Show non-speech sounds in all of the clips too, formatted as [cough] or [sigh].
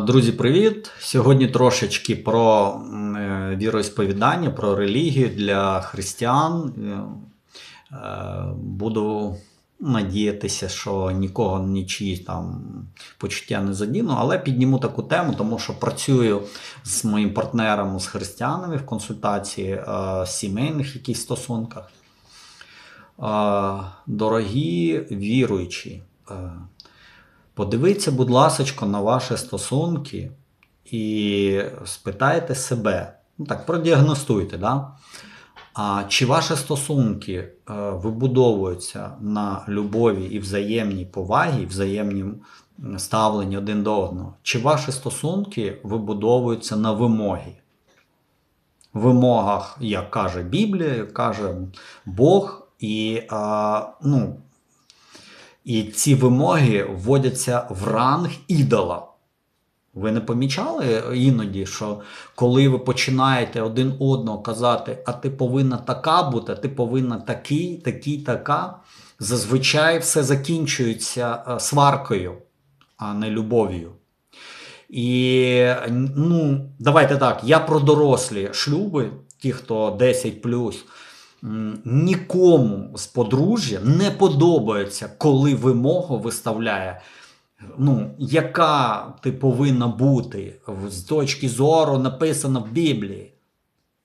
Друзі, привіт! Сьогодні трошечки про е, віросповідання, про релігію для християн. Е, е, Буду надіятися, що нікого нічиї там почуття не задіну, але підніму таку тему, тому що працюю з моїм партнером, з християнами в консультації, е, сімейних якихось стосунках. Дорогі віруючі, Подивіться, будь ласка, на ваші стосунки і спитайте себе, ну так, продіагностуйте, да? а чи ваші стосунки е, вибудовуються на любові і взаємній повагі, взаємнім ставленні один до одного? Чи ваші стосунки вибудовуються на вимоги? Вимогах, як каже Біблія, каже Бог, і а, ну, і ці вимоги вводяться в ранг ідола. Ви не помічали іноді, що коли ви починаєте один одного казати, а ти повинна така бути, ти повинна такий, такий, така, зазвичай все закінчується е, сваркою, а не любов'ю. І ну, давайте так, я про дорослі шлюби, ті, хто 10 М, Нікому з подружжя не подобається, коли вимогу виставляє, ну, яка ти повинна бути з точки зору написана в Біблії.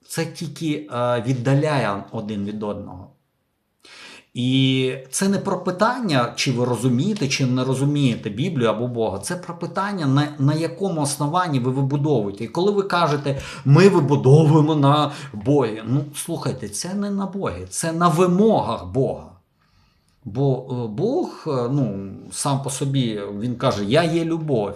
Це тільки е, віддаляє один від одного. І це не про питання, чи ви розумієте, чи не розумієте Біблію або Бога. Це про питання, на, на якому основанні ви вибудовуєте. І коли ви кажете, ми вибудовуємо на Богі. Ну, слухайте, це не на Богі, це на вимогах Бога. Бо е, Бог, е, ну, сам по собі, він каже: Я є любов.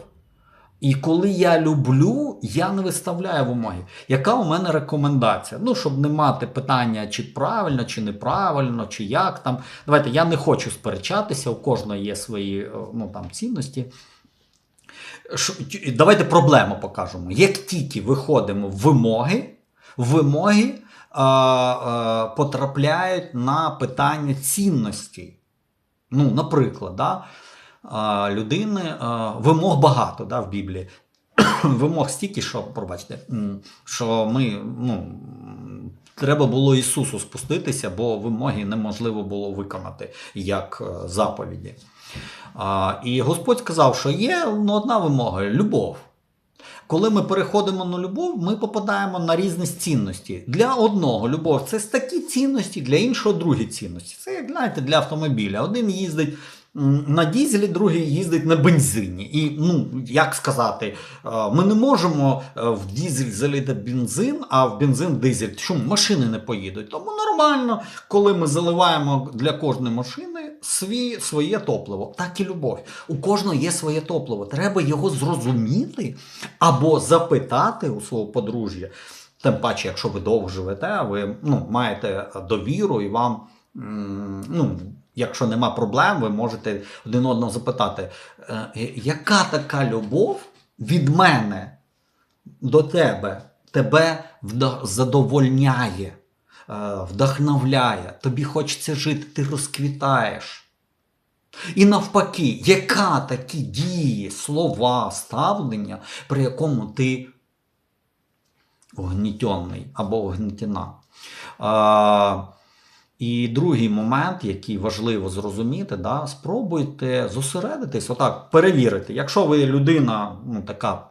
І коли я люблю, я не виставляю вимоги. Яка у мене рекомендація? Ну, щоб не мати питання, чи правильно, чи неправильно, чи як там. Давайте я не хочу сперечатися, у кожного є свої е, ну, там, цінності. Давайте проблему покажемо. Як тільки виходимо в вимоги, вимоги а, а, потрапляють на питання цінностей. Ну, наприклад, да, людини вимог багато да, в Біблії. [coughs] Вимог стільки, що, пробачте, що ми, ну, треба було Ісусу спуститися, бо вимоги неможливо було виконати як е, заповіді. І Господь сказав, що є ну, одна вимога любов. Коли ми переходимо на любов, ми попадаємо на різні цінності. Для одного любов це такі цінності, для іншого другі цінності. Це як знаєте, для автомобіля. Один їздить на дізелі, другий їздить на бензині. І ну, як сказати, е, ми не можемо е, в дізель залити бензин, а в бензин дизель. Чому машини не поїдуть? Тому нормально, коли ми заливаємо для кожної машини свій, своє топливо. Так і любов. У кожного є своє топливо. Треба його зрозуміти або запитати у свого подружжя. Тим паче, якщо ви довго живете, ви ну, маєте довіру і вам, ну, якщо нема проблем, ви можете один одного запитати, «Е, яка така любов від мене до тебе тебе задовольняє, е, вдохновляє, тобі хочеться жити, ти розквітаєш. І навпаки, яка такі дії, слова, ставлення, при якому ти огнітьонний або огнітіна. І другий момент, який важливо зрозуміти, да, спробуйте зосередитись, отак, перевірити. Якщо ви людина ну, така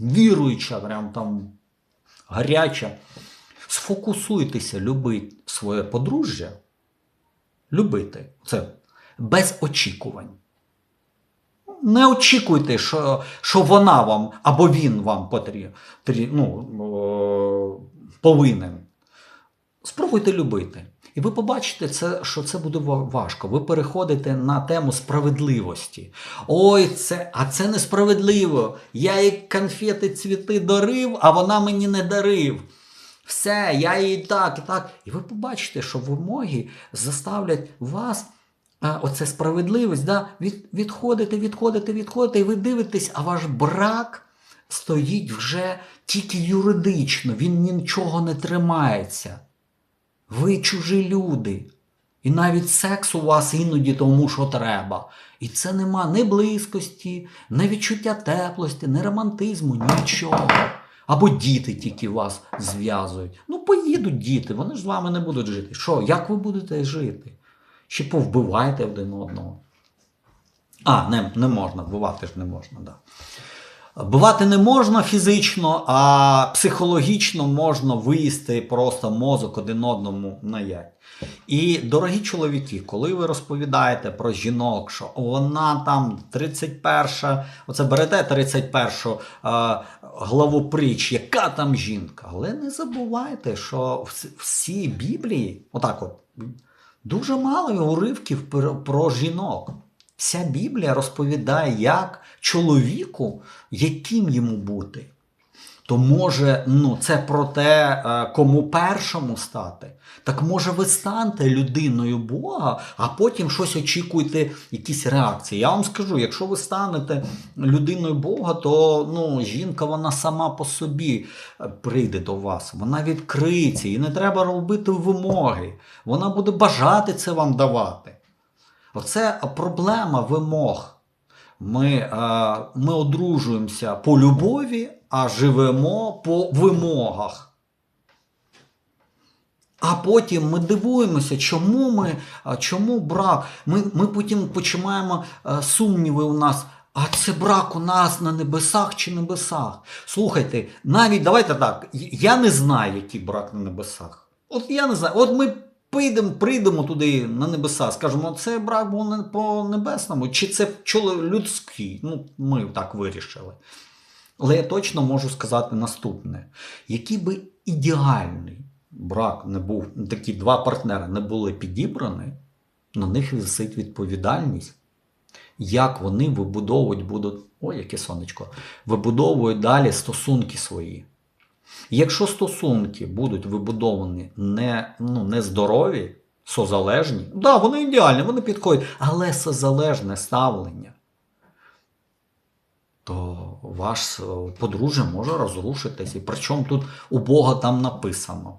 віруюча, прям там гаряча, сфокусуйтеся, любити своє подружжя, любити це без очікувань. Не очікуйте, що, що вона вам або він вам потрібен, ну, повинен. Спробуйте любити. І ви побачите, це, що це буде важко. Ви переходите на тему справедливості. Ой, це, а це несправедливо. Я їй конфети, цвіти дарив, а вона мені не дарив. Все, я їй так і так. І ви побачите, що вимоги заставлять вас. А, оце справедливість, да? від, відходите, відходите, відходите, і ви дивитесь, а ваш брак стоїть вже тільки юридично, він нічого не тримається. Ви чужі люди. І навіть секс у вас іноді тому, що треба. І це нема ні близькості, ні відчуття теплості, ні романтизму, нічого. Або діти тільки вас зв'язують. Ну, поїдуть діти, вони ж з вами не будуть жити. Що, як ви будете жити? Ще повбивайте один одного. А, не, не можна, вбивати ж не можна, так. Да. Бувати не можна фізично, а психологічно можна виїсти просто мозок один одному на ять. І, дорогі чоловіки, коли ви розповідаєте про жінок, що вона там 31, оце берете 31 е, главу притч, яка там жінка. Але не забувайте, що в всій Біблії, отак от, дуже мало уривків про жінок. Вся Біблія розповідає, як чоловіку, яким йому бути. То може, ну, це про те, кому першому стати. Так може ви станете людиною Бога, а потім щось очікуєте, якісь реакції. Я вам скажу, якщо ви станете людиною Бога, то ну, жінка вона сама по собі прийде до вас. Вона відкриється, і не треба робити вимоги. Вона буде бажати це вам давати. Оце проблема вимог. Ми ми одружуємося по любові, а живемо по вимогах. А потім ми дивуємося, чому ми, чому брак. Ми ми потім починаємо сумніви у нас. А це брак у нас на небесах чи небесах. Слухайте, навіть давайте так. Я не знаю, який брак на небесах. От я не знаю. От ми Прийдемо, прийдемо туди на небеса, скажемо, це брак був по небесному, чи це людський. Ну, ми так вирішили. Але я точно можу сказати наступне: який би ідеальний брак не був, такі два партнери не були підібрані, на них висить відповідальність, як вони вибудовують будуть, ой, яке сонечко, вибудовують далі стосунки свої. Якщо стосунки будуть вибудовані не, ну, нездорові, созалежні, да, вони ідеальні, вони підходять, але созалежне ставлення, то ваш подружжя може розрушитись. І причому тут у Бога там написано.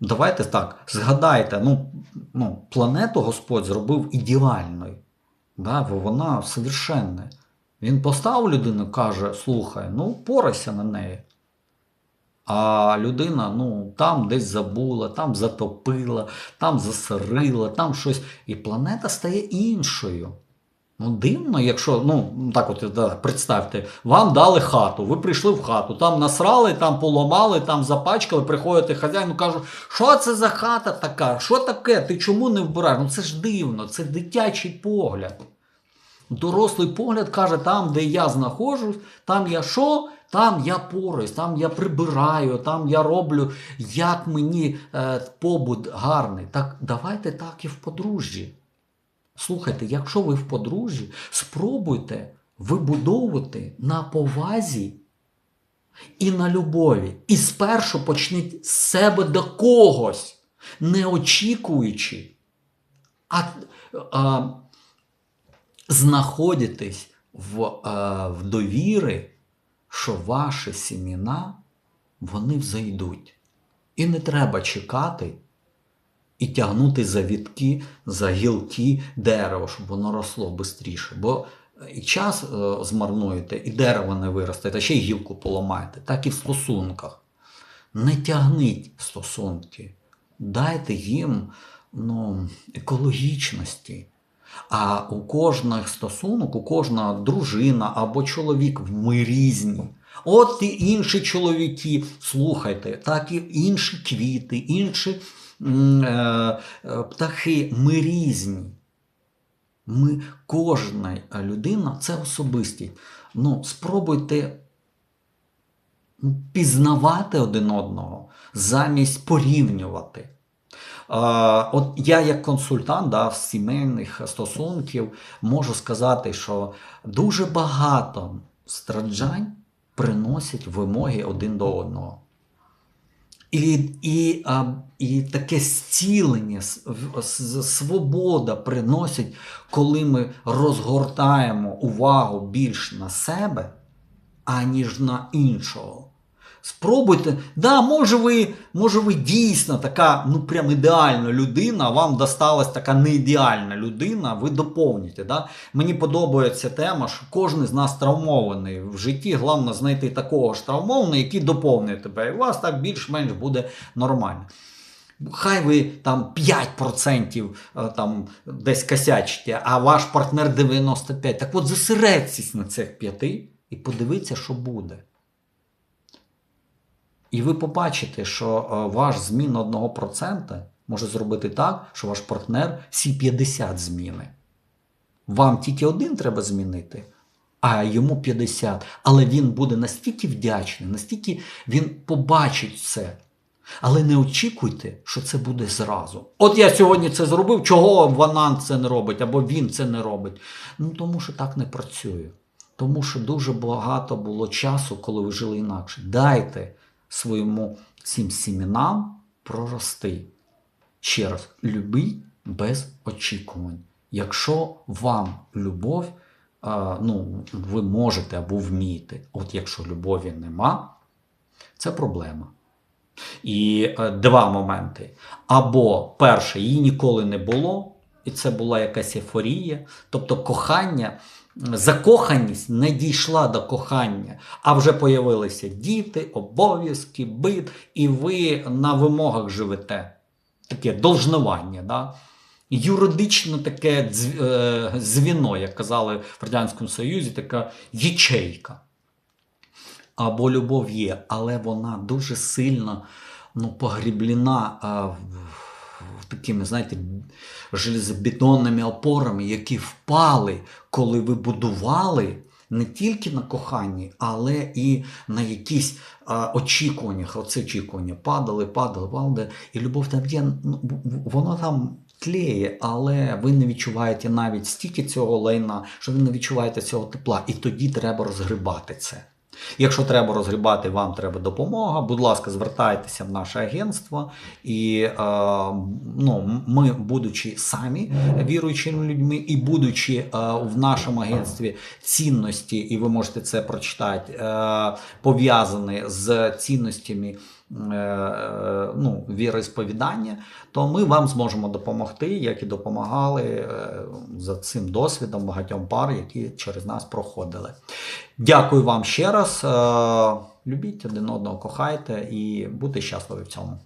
Давайте так, згадайте, ну, ну, планету Господь зробив ідеальною. Да, Вона совершенна. Він поставив людину каже: слухай, ну порайся на неї. А людина ну, там десь забула, там затопила, там засорила, там щось. І планета стає іншою. Ну, дивно, якщо, ну, так от представте, вам дали хату, ви прийшли в хату, там насрали, там поламали, там запачкали, приходите хазяїну, кажуть, що це за хата така? Що таке? Ти чому не вбираєш? Ну це ж дивно, це дитячий погляд. Дорослий погляд каже, там, де я знаходжусь, там я що? Там я пораюсь, там я прибираю, там я роблю, як мені е, побут гарний. Так давайте так і в подружжі. Слухайте, якщо ви в подружжі, спробуйте вибудовувати на повазі і на любові. І спершу почніть з себе до когось, не очікуючи. а, а знаходитесь в, е, в довіри, що ваші сіміна вони взайдуть. І не треба чекати і тягнути за вітки, за гілки дерева, щоб воно росло швидше. Бо і час е, змарнуєте, і дерево не виросте, та ще й гілку поламаєте, так і в стосунках. Не тягніть стосунки, дайте їм ну, екологічності. А у кожних стосунок, у кожна дружина або чоловік ми різні. От і інші чоловіки, слухайте, так і інші квіти, інші е, е, птахи, ми різні. Ми, Кожна людина це особистість. Ну, Спробуйте пізнавати один одного замість порівнювати. От я, як консультант да, сімейних стосунків, можу сказати, що дуже багато страждань приносять вимоги один до одного. І і, і таке зцілення, свобода приносить, коли ми розгортаємо увагу більш на себе, аніж на іншого. Спробуйте. Да, може ви, може ви дійсно така, ну прям ідеальна людина, вам досталась така не ідеальна людина, ви доповните. Да? Mені подобається тема, що кожен з нас травмований в житті. Головне знайти такого ж травмованого, який доповнює тебе. І у вас так більш-менш буде нормально. Хай ви там 5% е, там десь косячите, а ваш партнер 95%. Так от зосередьтесь на цих 5 і подивіться, що буде. І ви побачите, що е, ваш змін 1% може зробити так, що ваш партнер всі 50 зміни. Вам тільки один треба змінити, а йому 50. Але він буде настільки вдячний, настільки він побачить це. Але не очікуйте, що це буде зразу. От я сьогодні це зробив, чого вона це не робить, або він це не робить. Ну тому що так не працює. Тому що дуже багато було часу, коли ви жили інакше. Дайте своєму цим сімінам прорости. Ще раз, любіть без очікувань. Якщо вам любов, ну, ви можете або вмієте. От якщо любові нема, це проблема. І е, два моменти. Або перше, її ніколи не було, і це була якась ейфорія. Тобто кохання, закоханість не дійшла до кохання, а вже появилися діти, обов'язки, бит, і ви на вимогах живете. Таке должнування. Да? Юридично таке дз- е, як казали в Радянському Союзі, така ячейка або любов є, але вона дуже сильно ну, погріблена в такими, знаєте, железобетонними опорами, які впали, коли ви будували не тільки на коханні, але і на якісь а, очікуваннях. Оце очікування падали, падали, падали. І любов там є, ну, воно там. Тліє, але ви не відчуваєте навіть стільки цього лайна, що ви не відчуваєте цього тепла, і тоді треба розгрібати це. Якщо треба розгрібати, вам треба допомога. Будь ласка, звертайтеся в наше агентство, і е, ну, ми, будучи самі віруючими людьми, і будучи е, в нашому агентстві цінності, і ви можете це прочитати, е, пов'язані з цінностями. Е, е, Ну, віросповідання, то ми вам зможемо допомогти, як і допомагали е, за цим досвідом багатьом пар, які через нас проходили. Дякую вам ще раз. Любіть один одного, кохайте і будьте щасливі в цьому.